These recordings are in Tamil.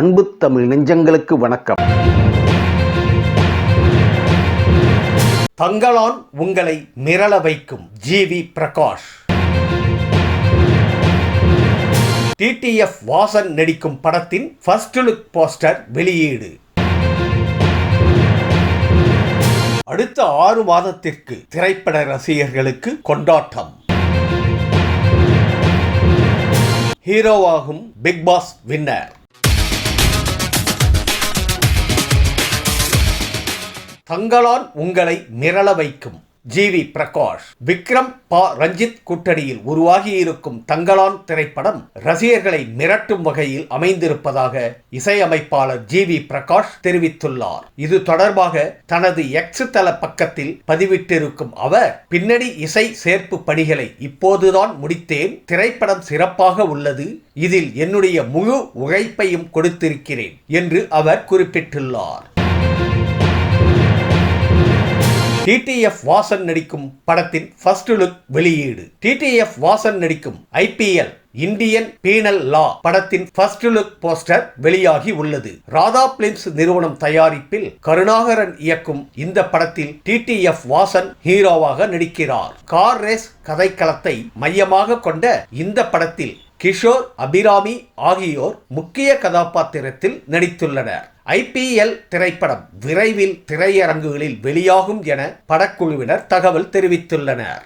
அன்பு தமிழ் நெஞ்சங்களுக்கு வணக்கம். தங்களான் உங்களை மிரள வைக்கும் ஜிவி பிரகாஷ். டிடிஎஃப் வாசன் நடிக்கும் படத்தின் ஃபர்ஸ்ட் லுக் போஸ்டர் வெளியீடு. அடுத்த ஆறு மாதத்திற்கு திரைப்பட ரசிகர்களுக்கு கொண்டாட்டம். ஹீரோவாகும் பிக் பாஸ் வின்னர். தங்களால் உங்களை மிரள வைக்கும். ஜிவி பிரகாஷ். விக்ரம் பா. ரஞ்சித் கூட்டணியில் உருவாகியிருக்கும் தங்களான் திரைப்படம் ரசிகர்களை மிரட்டும் வகையில் அமைந்திருப்பதாக இசையமைப்பாளர் ஜி. வி. பிரகாஷ் தெரிவித்துள்ளார். இது தொடர்பாக தனது எக்ஸ் தள பக்கத்தில் பதிவிட்டிருக்கும் அவர் பின்னணி இசை சேர்ப்பு பணிகளை இப்போதுதான் முடித்தேன். திரைப்படம் சிறப்பாக உள்ளது. இதில் என்னுடைய முழு உழைப்பையும் கொடுத்திருக்கிறேன் என்று அவர் குறிப்பிட்டுள்ளார். டிடிஎஃப் வாசன் நடிக்கும் படத்தின் ஃபர்ஸ்ட் லுக் வெளியீடு. டிடிஎஃப் வாசன் நடிக்கும் ஐபிஎல் இந்தியன் பீனல் லா படத்தின் ஃபர்ஸ்ட் லுக் போஸ்டர் வெளியாகி உள்ளது. ராதா பிலிம்ஸ் நிறுவனம் தயாரிப்பில் கருணாகரன் இயக்கும் இந்த படத்தில் டிடிஎஃப் வாசன் ஹீரோவாக நடிக்கிறார். கார் ரேஸ் கதைக்களத்தை மையமாக கொண்ட இந்த படத்தில் கிஷோர் அபிராமி ஆகியோர் முக்கிய கதாபாத்திரத்தில் நடித்துள்ளனர். ஐபிஎல் திரைப்படம் விரைவில் திரையரங்குகளில் வெளியாகும் என படக்குழுவினர் தகவல் தெரிவித்துள்ளனர்.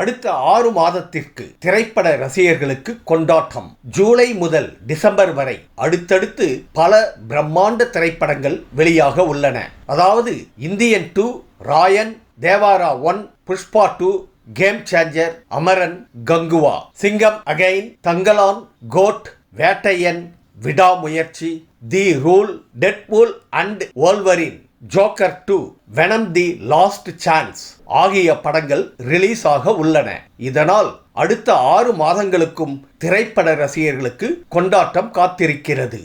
அடுத்த ஆறு மாதத்திற்கு திரைப்பட ரசிகர்களுக்கு கொண்டாட்டம். ஜூலை முதல் டிசம்பர் வரை அடுத்தடுத்து பல பிரம்மாண்ட திரைப்படங்கள் வெளியாக உள்ளன. அதாவது Indian two Raayan Devara one Pushpa two game changer Amaran Kanguva Singham again Thangalaan GOAT Vettaiyan Vidaamuyarchi the rule Deadpool and Wolverine Joker two Venom the last dance ஆகிய படங்கள் ரிலீஸ் ஆக உள்ளன. இதனால் அடுத்த ஆறு மாதங்களுக்கும் திரைப்பட ரசிகர்களுக்கு கொண்டாட்டம் காத்திருக்கிறது.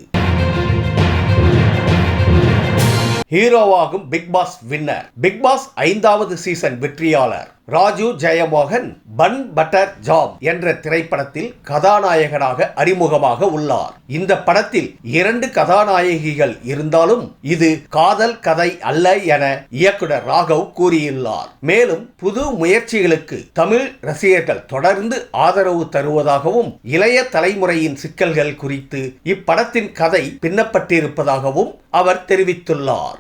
ஹீரோவாகும் big boss winner big boss ஐந்தாவது சீசன் வெற்றியாளர். Raju Jayamohan bun butter jam என்ற திரைப்படத்தில் கதாநாயகனாக அறிமுகமாக உள்ளார். இந்த படத்தில் இரண்டு கதாநாயகிகள் இருந்தாலும் இது காதல் கதை அல்ல என இயக்குனர் ராகவ் கூறியுள்ளார். மேலும் புது முயற்சிகளுக்கு தமிழ் ரசிகர்கள் தொடர்ந்து ஆதரவு தருவதாகவும் இளைய தலைமுறையின் சிக்கல்கள் குறித்து இப்படத்தின் கதை பின்னப்பட்டிருப்பதாகவும் அவர் தெரிவித்துள்ளார்.